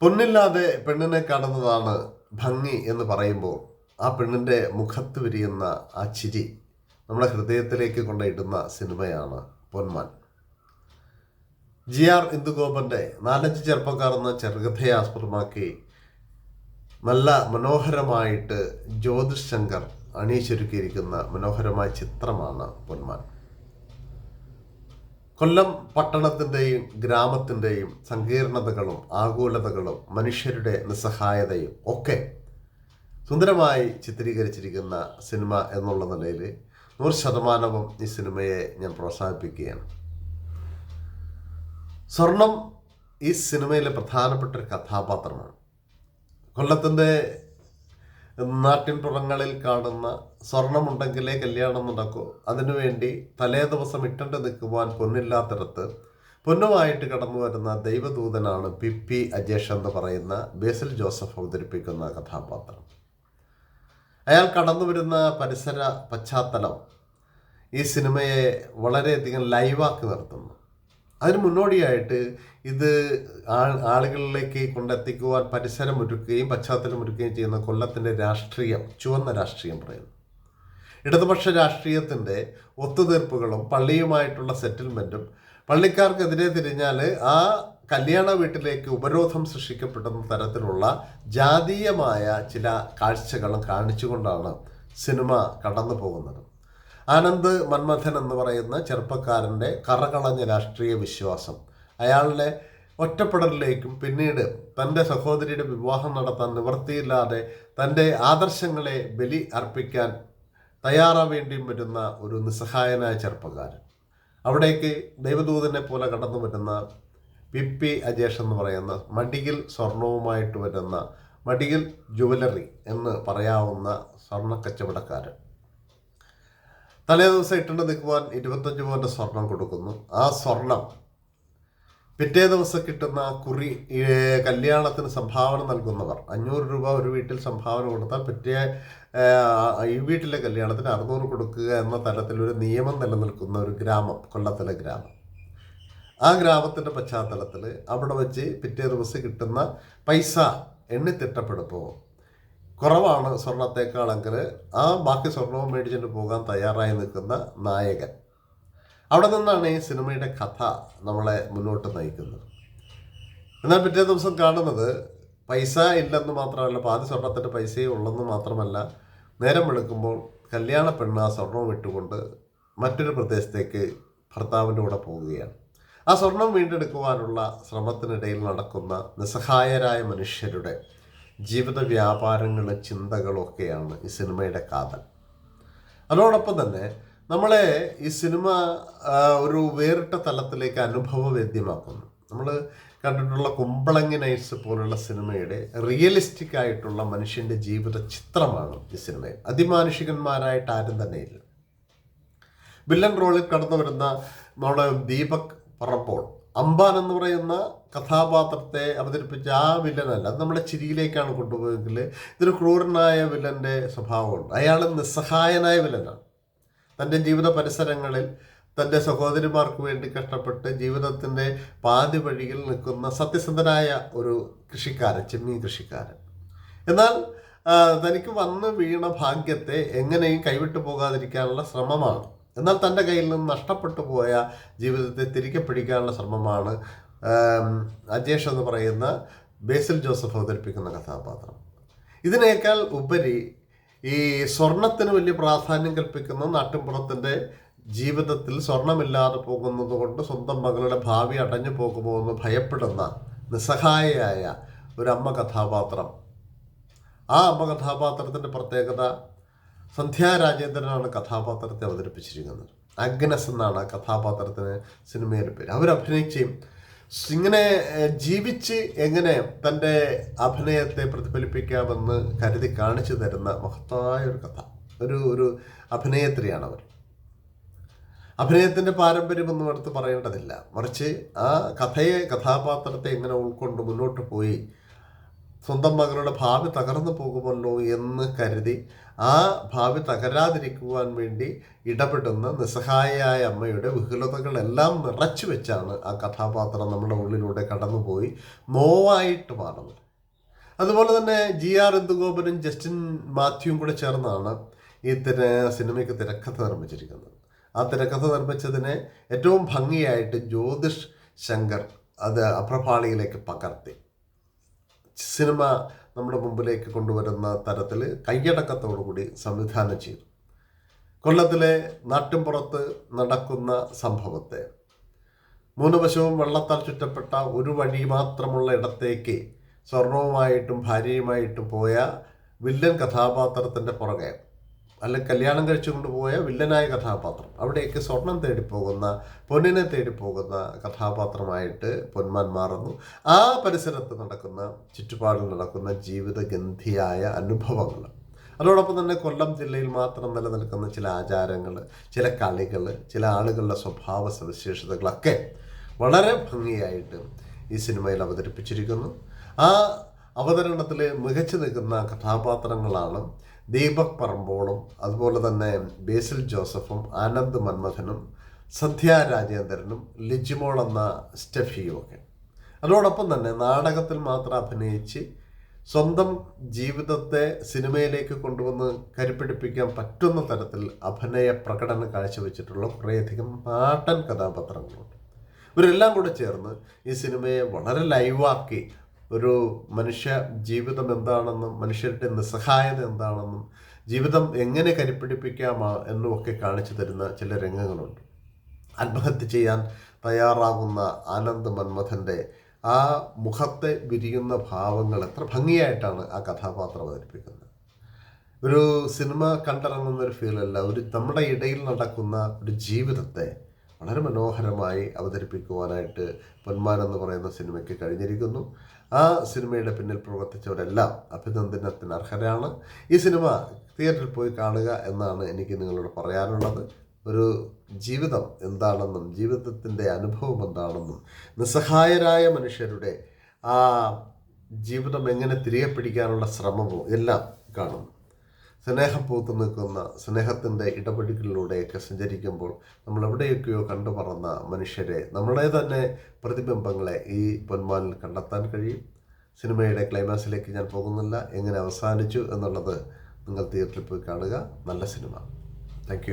പൊന്നില്ലാതെ പെണ്ണിനെ കാണുന്നതാണ് ഭംഗി എന്ന് പറയുമ്പോൾ ആ പെണ്ണിന്റെ മുഖത്ത് വിരിയുന്ന ആ ചിരി നമ്മുടെ ഹൃദയത്തിലേക്ക് കൊണ്ടിടുന്ന സിനിമയാണ് പൊന്മാൻ. ജി ആർ ഇന്ദുഗോപന്റെ നാലഞ്ച് ചെറുപ്പക്കാർ എന്ന ചെറുകഥയെ ആസ്പദമാക്കി നല്ല മനോഹരമായിട്ട് ജ്യോതിഷ് ശങ്കർ അണിയിച്ചൊരുക്കിയിരിക്കുന്ന മനോഹരമായ ചിത്രമാണ് പൊന്മാൻ. കൊല്ലം പട്ടണത്തിന്റെയും ഗ്രാമത്തിന്റെയും സങ്കീർണതകളും ആകുലതകളും മനുഷ്യരുടെ നിസ്സഹായതയും ഒക്കെ സുന്ദരമായി ചിത്രീകരിച്ചിരിക്കുന്ന സിനിമ എന്നുള്ള നിലയിൽ നൂറ് ശതമാനവും ഈ സിനിമയെ ഞാൻ പ്രോത്സാഹിപ്പിക്കുകയാണ്. സ്വർണം ഈ സിനിമയിലെ പ്രധാനപ്പെട്ട ഒരു കഥാപാത്രമാണ്. കൊല്ലത്തിന്റെ നാട്ടിൻപുറങ്ങളിൽ കാണുന്ന സ്വർണമുണ്ടെങ്കിലേ കല്യാണം നടക്കൂ. അതിനുവേണ്ടി തലേ ദിവസം ഇട്ടണ്ട് നിൽക്കുവാൻ പൊന്നില്ലാത്തിടത്ത് പൊന്നുമായിട്ട് കടന്നു വരുന്ന ദൈവദൂതനാണ് പി പി അജേഷ് എന്ന് പറയുന്ന ബേസിൽ ജോസഫ് അവതരിപ്പിക്കുന്ന കഥാപാത്രം. അയാൾ കടന്നു വരുന്ന പരിസര പശ്ചാത്തലം ഈ സിനിമയെ വളരെയധികം ലൈവാക്കി നിർത്തുന്നു. അതിന് മുന്നോടിയായിട്ട് ഇത് ആളുകളിലേക്ക് കൊണ്ടെത്തിക്കുവാൻ പരിസരം ഒരുക്കുകയും പശ്ചാത്തലം ഒരുക്കുകയും ചെയ്യുന്ന കൊല്ലത്തിന്റെ രാഷ്ട്രീയം ചുവന്ന രാഷ്ട്രീയം പറയുന്നു. ഇടതുപക്ഷ രാഷ്ട്രീയത്തിന്റെ ഒത്തുതീർപ്പുകളും പള്ളിയുമായിട്ടുള്ള സെറ്റിൽമെന്റും പള്ളിക്കാർക്കെതിരെ തിരിഞ്ഞാൽ ആ കല്യാണ വീട്ടിലേക്ക് ഉപരോധം സൃഷ്ടിക്കപ്പെടുന്ന തരത്തിലുള്ള ജാതീയമായ ചില കാഴ്ചകളും കാണിച്ചുകൊണ്ടാണ് സിനിമ കടന്നു പോകുന്നത്. ആനന്ദ് മന്മഥൻ എന്ന് പറയുന്ന ചെറുപ്പക്കാരന്റെ കറകളഞ്ഞ രാഷ്ട്രീയ വിശ്വാസം. അയാളുടെ ഒറ്റപ്പെടലിലേക്കും പിന്നീട് തന്റെ സഹോദരിയുടെ വിവാഹം നടത്താൻ നിവൃത്തിയില്ലാതെ തന്റെ ആദർശങ്ങളെ ബലി അർപ്പിക്കാൻ തയ്യാറാവേണ്ടിയും പറ്റുന്ന ഒരു നിസ്സഹായനായ ചെറുപ്പക്കാരൻ. അവിടേക്ക് ദൈവദൂതനെ പോലെ കടന്നു പറ്റുന്ന പി പി അജേഷ് എന്ന് പറയുന്ന മടിയിൽ സ്വർണവുമായിട്ട് വരുന്ന മടിയിൽ ജുവലറി എന്ന് പറയാവുന്ന സ്വർണ കച്ചവടക്കാരൻ തലേ ദിവസം ഇട്ടുണ്ട് നിൽക്കുവാൻ ഇരുപത്തഞ്ച് പവന്റെ സ്വർണം കൊടുക്കുന്നു. ആ സ്വർണം പിറ്റേ ദിവസം കിട്ടുന്ന ആ കുറി കല്യാണത്തിന് സംഭാവന നൽകുന്നവർ. അഞ്ഞൂറ് രൂപ ഒരു വീട്ടിൽ സംഭാവന കൊടുത്താൽ പിറ്റേ ഈ വീട്ടിലെ കല്യാണത്തിന് അറുന്നൂറ് കൊടുക്കുക എന്ന തരത്തിലൊരു നിയമം നിലനിൽക്കുന്ന ഒരു ഗ്രാമം കൊല്ലത്തിലെ ഗ്രാമം. ആ ഗ്രാമത്തിന്റെ പശ്ചാത്തലത്തിൽ അവിടെ വെച്ച് പിറ്റേ ദിവസം കിട്ടുന്ന പൈസ എണ്ണിത്തിട്ടപ്പെടുമ്പോൾ കുറവാണ് സ്വർണത്തേക്കാളെങ്കിൽ ആ ബാക്കി സ്വർണവും മേടിച്ചിട്ട് പോകാൻ തയ്യാറായി നിൽക്കുന്ന നായകൻ. അവിടെ നിന്നാണ് ഈ സിനിമയുടെ കഥ നമ്മളെ മുന്നോട്ട് നയിക്കുന്നത്. എന്നാൽ പിറ്റേ ദിവസം കാണുന്നത് പൈസ ഇല്ലെന്ന് മാത്രമല്ല പാതി സ്വർണത്തിന്റെ പൈസയും ഉള്ളെന്ന് മാത്രമല്ല നേരം വെളുക്കുമ്പോൾ കല്യാണ പെണ്ണ് ആ സ്വർണം വിട്ടുകൊണ്ട് മറ്റൊരു പ്രദേശത്തേക്ക് ഭർത്താവിന്റെ കൂടെ പോവുകയാണ്. ആ സ്വർണം വീണ്ടെടുക്കുവാനുള്ള ശ്രമത്തിനിടയിൽ നടക്കുന്ന നിസ്സഹായരായ മനുഷ്യരുടെ ജീവിത വ്യാപാരങ്ങളും ചിന്തകളും ഒക്കെയാണ് ഈ സിനിമയുടെ കാതൽ. അതോടൊപ്പം തന്നെ നമ്മളെ ഈ സിനിമ ഒരു വേറിട്ട തലത്തിലേക്ക് അനുഭവവേദ്യമാക്കുന്നു. നമ്മൾ കണ്ടിട്ടുള്ള കുമ്പളങ്ങി നൈറ്റ്സ് പോലുള്ള സിനിമയുടെ റിയലിസ്റ്റിക് ആയിട്ടുള്ള മനുഷ്യന്റെ ജീവിത ചിത്രമാണ് ഈ സിനിമ അതിമാനുഷികന്മാരായിട്ട് ആരും തന്നെയില്ല വില്ലൻ റോളിൽ കടന്നു വരുന്ന നമ്മുടെ ദീപക് പറപ്പോൾ അംബാൻ എന്ന് പറയുന്ന കഥാപാത്രത്തെ അവതരിപ്പിച്ച ആ വില്ലനല്ല അത് നമ്മുടെ ചിരിയിലേക്കാണ് കൊണ്ടുപോയെങ്കിൽ ഇതൊരു ക്രൂരനായ വില്ലന്റെ സ്വഭാവമുണ്ട്. അയാൾ നിസ്സഹായനായ വില്ലനാണ്. തന്റെ ജീവിത പരിസരങ്ങളിൽ തന്റെ സഹോദരിമാർക്ക് വേണ്ടി കഷ്ടപ്പെട്ട് ജീവിതത്തിന്റെ പാതി വഴിയിൽ നിൽക്കുന്ന സത്യസന്ധനായ ഒരു കൃഷിക്കാരൻ ചെമ്മീൻ കൃഷിക്കാരൻ. എന്നാൽ തനിക്ക് വന്ന് വീണ ഭാഗ്യത്തെ എങ്ങനെയും കൈവിട്ടു പോകാതിരിക്കാനുള്ള ശ്രമമാണ്. എന്നാൽ തന്റെ കയ്യിൽ നിന്ന് നഷ്ടപ്പെട്ടു പോയ ജീവിതത്തെ തിരികെ പിടിക്കാനുള്ള ശ്രമമാണ് അജേഷ് എന്ന് പറയുന്ന ബേസിൽ ജോസഫ് അവതരിപ്പിക്കുന്ന കഥാപാത്രം. ഇതിനേക്കാൾ ഉപരി ഈ സ്വർണത്തിന് വലിയ പ്രാധാന്യം കൽപ്പിക്കുന്ന നാട്ടിൻപുറത്തിന്റെ ജീവിതത്തിൽ സ്വർണമില്ലാതെ പോകുന്നത് കൊണ്ട് സ്വന്തം മകളുടെ ഭാവി അടഞ്ഞു പോകുമോ എന്ന് ഭയപ്പെടുന്ന നിസ്സഹായയായ ഒരു അമ്മ കഥാപാത്രം. ആ അമ്മ കഥാപാത്രത്തിന്റെ പ്രത്യേകത സന്ധ്യാ രാജേന്ദ്രനാണ് കഥാപാത്രത്തെ അവതരിപ്പിച്ചിരിക്കുന്നത്. അഗ്നസ് എന്നാണ് ആ കഥാപാത്രത്തിന് സിനിമയിൽ പേര്. അവരഭിനയിച്ചും ഇങ്ങനെ ജീവിച്ച് എങ്ങനെ തന്റെ അഭിനയത്തെ പ്രതിഫലിപ്പിക്കാമെന്ന് കരുതി കാണിച്ചു തരുന്ന മഹത്തായ ഒരു കഥ. ഒരു ഒരു അഭിനേത്രിയാണ് അവർ അഭിനയത്തിന്റെ പാരമ്പര്യമൊന്നും എടുത്ത് പറയേണ്ടതില്ല. മറിച്ച് ആ കഥയെ കഥാപാത്രത്തെ എങ്ങനെ ഉൾക്കൊണ്ട് മുന്നോട്ട് പോയി സ്വന്തം മകളുടെ ഭാവി തകർന്നു പോകുമല്ലോ എന്ന് കരുതി ആ ഭാവി തകരാതിരിക്കുവാൻ വേണ്ടി ഇടപെടുന്ന നിസ്സഹായയായ അമ്മയുടെ വിഹുലതകളെല്ലാം നിറച്ചു വെച്ചാണ് ആ കഥാപാത്രം നമ്മുടെ ഉള്ളിലൂടെ കടന്നുപോയി നോവായിട്ട് മാറുന്നത്. അതുപോലെ തന്നെ ജി ആർ ഇന്ദുഗോപനും ജസ്റ്റിൻ മാത്യുവും കൂടെ ചേർന്നാണ് ഈ തിര സിനിമയ്ക്ക് തിരക്കഥ നിർമ്മിച്ചിരിക്കുന്നത്. ആ തിരക്കഥ നിർമ്മിച്ചതിനെ ഏറ്റവും ഭംഗിയായിട്ട് ജ്യോതിഷ് ശങ്കർ അത് അപ്രഭാളിയിലേക്ക് പകർത്തി. സിനിമ നമ്മുടെ മുമ്പിലേക്ക് കൊണ്ടുവരുന്ന തരത്തിൽ കൈയടക്കത്തോടുകൂടി സംവിധാനം ചെയ്തു. കൊല്ലത്തിലെ നാട്ടിൻപുറത്ത് നടക്കുന്ന സംഭവത്തെ. മൂന്ന് വശവും വെള്ളത്താൽ ചുറ്റപ്പെട്ട ഒരു വഴി മാത്രമുള്ള ഇടത്തേക്ക് സ്വർണവുമായിട്ടും ഭാര്യയുമായിട്ടും പോയ വില്ലൻ കഥാപാത്രത്തിന്റെ പുറകെ അല്ലെങ്കിൽ കല്യാണം കഴിച്ചു കൊണ്ടുപോയ വില്ലനായ കഥാപാത്രം. അവിടേക്ക് സ്വർണം തേടിപ്പോകുന്ന പൊന്നിനെ തേടിപ്പോകുന്ന കഥാപാത്രമായിട്ട് പൊന്മാൻ മാറുന്നു. ആ പരിസരത്ത് നടക്കുന്ന ചുറ്റുപാടിൽ നടക്കുന്ന ജീവിതഗന്ധിയായ അനുഭവങ്ങൾ. അതോടൊപ്പം തന്നെ കൊല്ലം ജില്ലയിൽ മാത്രം നിലനിൽക്കുന്ന ചില ആചാരങ്ങൾ ചില കളികൾ ചില ആളുകളുടെ സ്വഭാവ സവിശേഷതകളൊക്കെ വളരെ ഭംഗിയായിട്ട് ഈ സിനിമയിൽ അവതരിപ്പിച്ചിരിക്കുന്നു. ആ അവതരണത്തിൽ മികച്ചു നിൽക്കുന്ന കഥാപാത്രങ്ങളാണ് ദീപക് പറമ്പോളും അതുപോലെ തന്നെ ബേസിൽ ജോസഫും ആനന്ദ് മന്മഥനും സന്ധ്യ രാജേന്ദ്രനും ലിജിമോൾ എന്ന സ്റ്റെഫിയും ഒക്കെ. അതോടൊപ്പം തന്നെ നാടകത്തിൽ മാത്രം അഭിനയിച്ച് സ്വന്തം ജീവിതത്തെ സിനിമയിലേക്ക് കൊണ്ടുവന്ന് കരിപ്പിടിപ്പിക്കാൻ പറ്റുന്ന തരത്തിൽ അഭിനയ പ്രകടനം കാഴ്ചവെച്ചിട്ടുള്ള കുറേയധികം നാട്ടൻ കഥാപാത്രങ്ങളുണ്ട്. ഇവരെല്ലാം കൂടെ ചേർന്ന് ഈ സിനിമയെ വളരെ ലൈവാക്കി ഒരു മനുഷ്യ ജീവിതം എന്താണെന്നും മനുഷ്യരുടെ നിസ്സഹായത എന്താണെന്നും ജീവിതം എങ്ങനെ കരുപ്പിടിപ്പിക്കാമാ എന്നുമൊക്കെ കാണിച്ചു തരുന്ന ചില രംഗങ്ങളുണ്ട്. ആത്മഹത്യ ചെയ്യാൻ തയ്യാറാകുന്ന ആനന്ദ് മന്മഥന്റെ ആ മുഖത്തെ വിരിയുന്ന ഭാവങ്ങൾ എത്ര ഭംഗിയായിട്ടാണ് ആ കഥാപാത്രം അവതരിപ്പിക്കുന്നത്. ഒരു സിനിമ കണ്ടിറങ്ങുന്ന ഒരു ഫീലല്ല ഒരു നമ്മുടെ ഇടയിൽ നടക്കുന്ന ഒരു ജീവിതത്തെ വളരെ മനോഹരമായി അവതരിപ്പിക്കുവാനായിട്ട് പൊന്മാൻ എന്ന് പറയുന്ന സിനിമയ്ക്ക് കഴിഞ്ഞിരിക്കുന്നു. ആ സിനിമയുടെ പിന്നിൽ പ്രവർത്തിച്ചവരെല്ലാം അഭിനന്ദനത്തിന് അർഹരാണ്. ഈ സിനിമ തിയേറ്ററിൽ പോയി കാണുക എന്നാണ് എനിക്ക് നിങ്ങളോട് പറയാനുള്ളത്. ഒരു ജീവിതം എന്താണെന്നും ജീവിതത്തിന്റെ അനുഭവം എന്താണെന്നും നിസ്സഹായരായ മനുഷ്യരുടെ ആ ജീവിതം എങ്ങനെ തിരികെ പിടിക്കാനുള്ള ശ്രമവും എല്ലാം കാണുന്നു. സ്നേഹം പൂത്തു നിൽക്കുന്ന സ്നേഹത്തിന്റെ ഇടപെടലുകളിലൂടെയൊക്കെ സഞ്ചരിക്കുമ്പോൾ നമ്മൾ എവിടെയൊക്കെയോ കണ്ടു പറന്ന മനുഷ്യരെ നമ്മുടെ തന്നെ പ്രതിബിംബങ്ങളെ ഈ പൊന്മാനിൽ കണ്ടെത്താൻ കഴിയും. സിനിമയുടെ ക്ലൈമാക്സിലേക്ക് ഞാൻ പോകുന്നില്ല. എങ്ങനെ അവസാനിച്ചു എന്നുള്ളത് നിങ്ങൾ തിയേറ്ററിൽ പോയി കാണുക. നല്ല സിനിമ. താങ്ക്